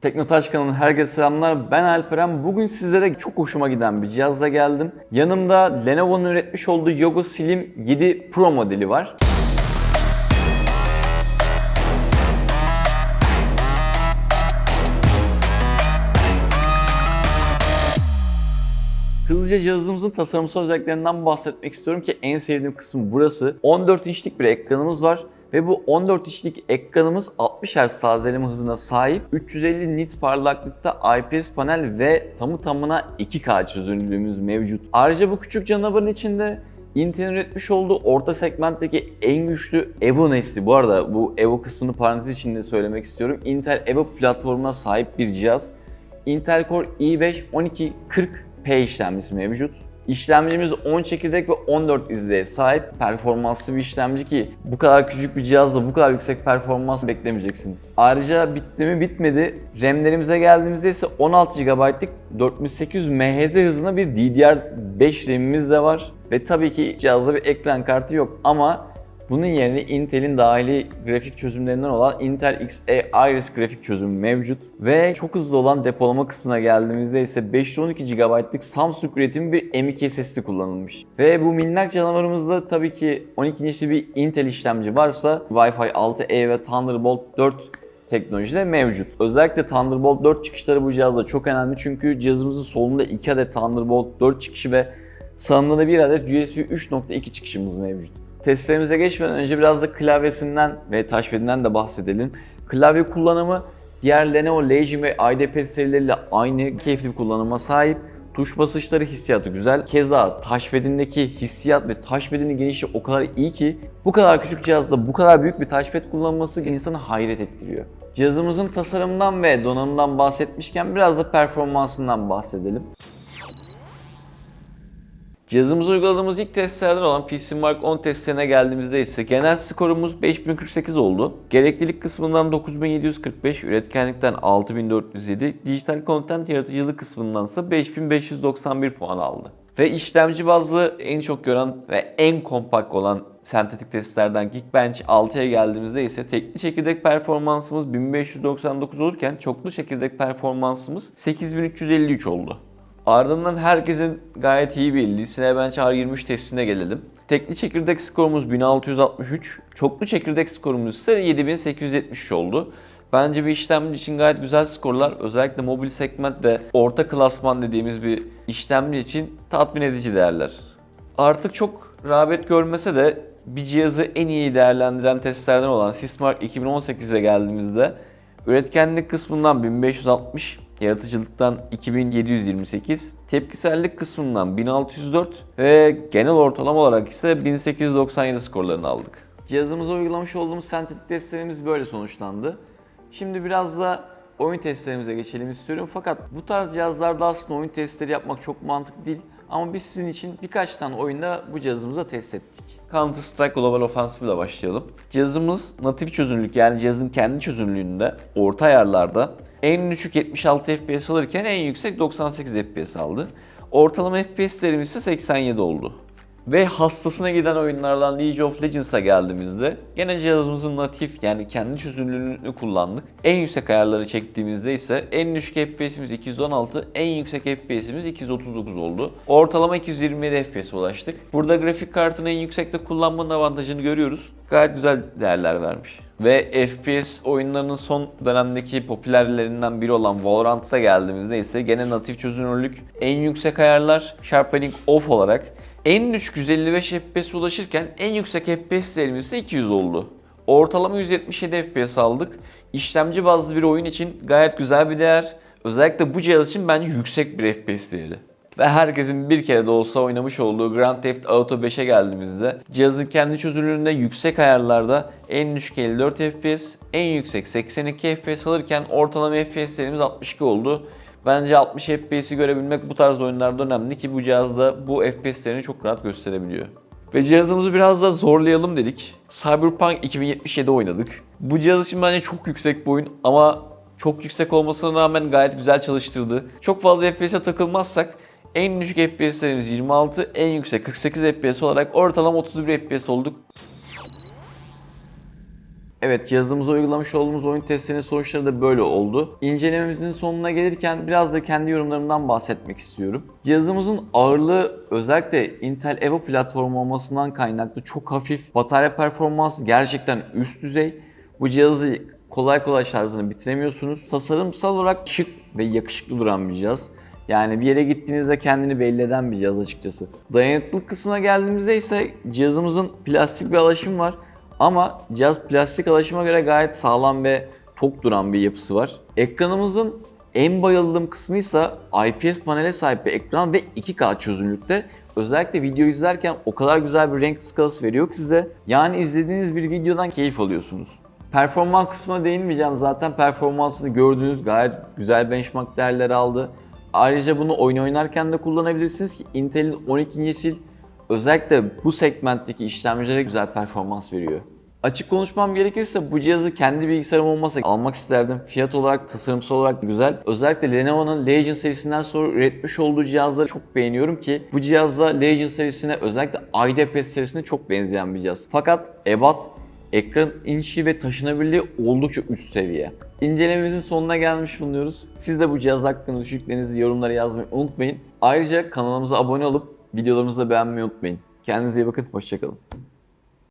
Teknotaş kanalının herkese selamlar. Ben Alperen. Bugün sizlere çok hoşuma giden bir cihazla geldim. Yanımda Lenovo'nun üretmiş olduğu Yogo Slim 7 Pro modeli var. Hızlıca cihazımızın tasarımsal özelliklerinden bahsetmek istiyorum ki en sevdiğim kısmı burası. 14 inçlik bir ekranımız var ve bu 14 inçlik ekranımız 60 Hz tazeleme hızına sahip. 350 nit parlaklıkta IPS panel ve tamı tamına 2K çözünürlüğümüz mevcut. Ayrıca bu küçük canavarın içinde Intel'in üretmiş olduğu orta segmentteki en güçlü Evo nesli. Bu arada bu Evo kısmını parantez içinde söylemek istiyorum. Intel Evo platformuna sahip bir cihaz. Intel Core i5 1240P işlemcisi mevcut. İşlemcimiz 10 çekirdek ve 14 izleye sahip performanslı bir işlemci ki bu kadar küçük bir cihazla bu kadar yüksek performans beklemeyeceksiniz. Ayrıca bitti mi bitmedi. RAM'lerimize geldiğimizde ise 16 GB'lık 4800 MHz hızına bir DDR5 RAM'imiz de var. Ve tabii ki cihazda bir ekran kartı yok ama bunun yerine Intel'in dahili grafik çözümlerinden olan Intel Xe Iris grafik çözümü mevcut. Ve çok hızlı olan depolama kısmına geldiğimizde ise 512 GB'lık Samsung üretimi bir M.2 SSD kullanılmış. Ve bu minnak canavarımızda tabii ki 12 inçli bir Intel işlemci varsa Wi-Fi 6E ve Thunderbolt 4 teknolojide mevcut. Özellikle Thunderbolt 4 çıkışları bu cihazda çok önemli çünkü cihazımızın solunda 2 adet Thunderbolt 4 çıkışı ve sağında da bir adet USB 3.2 çıkışımız mevcut. Testlerimize geçmeden önce biraz da klavyesinden ve touchpad'inden de bahsedelim. Klavye kullanımı diğer Lenovo Legion ve IdeaPad serileriyle aynı keyifli bir kullanıma sahip. Tuş basışları hissiyatı güzel. Keza touchpad'indeki hissiyat ve touchpad'inin genişliği o kadar iyi ki bu kadar küçük cihazda bu kadar büyük bir touchpad kullanması insanı hayret ettiriyor. Cihazımızın tasarımından ve donanımından bahsetmişken biraz da performansından bahsedelim. Cihazımıza uyguladığımız ilk testlerden olan PC Mark 10 testlerine geldiğimizde ise genel skorumuz 5048 oldu. Gereklilik kısmından 9745, üretkenlikten 6407, dijital content yaratıcılık kısmından ise 5591 puan aldı. Ve işlemci bazlı en çok gören ve en kompakt olan sentetik testlerden Geekbench 6'ya geldiğimizde ise tekli çekirdek performansımız 1599 olurken çoklu çekirdek performansımız 8353 oldu. Ardından herkesin gayet iyi bildiği Cinebench R23 testine gelelim. Tekli çekirdek skorumuz 1663, çoklu çekirdek skorumuz ise 7873 oldu. Bence bir işlemci için gayet güzel skorlar. Özellikle mobil segment ve orta klasman dediğimiz bir işlemci için tatmin edici değerler. Artık çok rağbet görmese de bir cihazı en iyi değerlendiren testlerden olan Sysmark 2018'e geldiğimizde üretkenlik kısmından 1560, yaratıcılıktan 2728, tepkisellik kısmından 1604 ve genel ortalama olarak ise 1897 skorlarını aldık. Cihazımıza uygulamış olduğumuz sentetik testlerimiz böyle sonuçlandı. Şimdi biraz da oyun testlerimize geçelim istiyorum. Fakat bu tarz cihazlarda aslında oyun testleri yapmak çok mantıklı değil. Ama biz sizin için birkaç tane oyunda bu cihazımızda test ettik. Counter Strike Global Offensive ile başlayalım. Cihazımız natif çözünürlük yani cihazın kendi çözünürlüğünde orta ayarlarda en düşük 76 FPS alırken en yüksek 98 FPS aldı. Ortalama FPS'lerimiz ise 87 oldu. Ve hastasına giden oyunlardan League of Legends'a geldiğimizde gene cihazımızın natif yani kendi çözünürlüğünü kullandık. En yüksek ayarları çektiğimizde ise en düşük FPS'imiz 216, en yüksek FPS'imiz 239 oldu. Ortalama 227 FPS'e ulaştık. Burada grafik kartını en yüksekte kullanmanın avantajını görüyoruz. Gayet güzel değerler vermiş. Ve FPS oyunlarının son dönemdeki popülerlerinden biri olan Valorant'a geldiğimizde ise gene natif çözünürlük, en yüksek ayarlar, Sharpening Off olarak en düşük 155 FPS ulaşırken en yüksek FPS'lerimiz ise 200 oldu. Ortalama 177 FPS aldık. İşlemci bazlı bir oyun için gayet güzel bir değer. Özellikle bu cihaz için bence yüksek bir FPS değeri. Ve herkesin bir kere de olsa oynamış olduğu Grand Theft Auto 5'e geldiğimizde cihazın kendi çözünürlüğünde yüksek ayarlarda en düşük 54 FPS, en yüksek 82 FPS alırken ortalama FPS'lerimiz 62 oldu. Bence 60 FPS'i görebilmek bu tarz oyunlarda önemli ki bu cihazda bu FPS'lerini çok rahat gösterebiliyor. Ve cihazımızı biraz da zorlayalım dedik. Cyberpunk 2077 oynadık. Bu cihaz için bence çok yüksek bir oyun ama çok yüksek olmasına rağmen gayet güzel çalıştırdı. Çok fazla FPS'e takılmazsak en düşük FPS'lerimiz 26, en yüksek 48 FPS olarak ortalama 31 FPS olduk. Evet cihazımıza uygulamış olduğumuz oyun testlerinin sonuçları da böyle oldu. İncelememizin sonuna gelirken biraz da kendi yorumlarımdan bahsetmek istiyorum. Cihazımızın ağırlığı özellikle Intel Evo platformu olmasından kaynaklı çok hafif. Batarya performansı gerçekten üst düzey. Bu cihazı kolay kolay şarjını bitiremiyorsunuz. Tasarımsal olarak şık ve yakışıklı duran bir cihaz. Yani bir yere gittiğinizde kendini belli eden bir cihaz açıkçası. Dayanıklılık kısmına geldiğimizde ise cihazımızın plastik bir alaşım var. Ama cihaz plastik alaşıma göre gayet sağlam ve tok duran bir yapısı var. Ekranımızın en bayıldığım kısmı ise IPS panele sahip bir ekran ve 2K çözünürlükte. Özellikle video izlerken o kadar güzel bir renk skalası veriyor ki size. Yani izlediğiniz bir videodan keyif alıyorsunuz. Performans kısmına değinmeyeceğim. Zaten performansını gördüğünüz gayet güzel benchmark değerleri aldı. Ayrıca bunu oyun oynarken de kullanabilirsiniz ki Intel'in 12. nesil özellikle bu segmentteki işlemcilere güzel performans veriyor. Açık konuşmam gerekirse bu cihazı kendi bilgisayarım olmasa almak isterdim. Fiyat olarak, tasarımsal olarak güzel. Özellikle Lenovo'nun Legion serisinden sonra üretmiş olduğu cihazları çok beğeniyorum ki bu cihazda Legion serisine özellikle IDPS serisine çok benzeyen bir cihaz. Fakat ebat Ekran inişi ve taşınabilirliği oldukça üst seviye. İncelememizin sonuna gelmiş bulunuyoruz. Siz de bu cihaz hakkında düşüncelerinizi yorumlara yazmayı unutmayın. Ayrıca kanalımıza abone olup videolarımızı beğenmeyi unutmayın. Kendinize iyi bakın, hoşçakalın.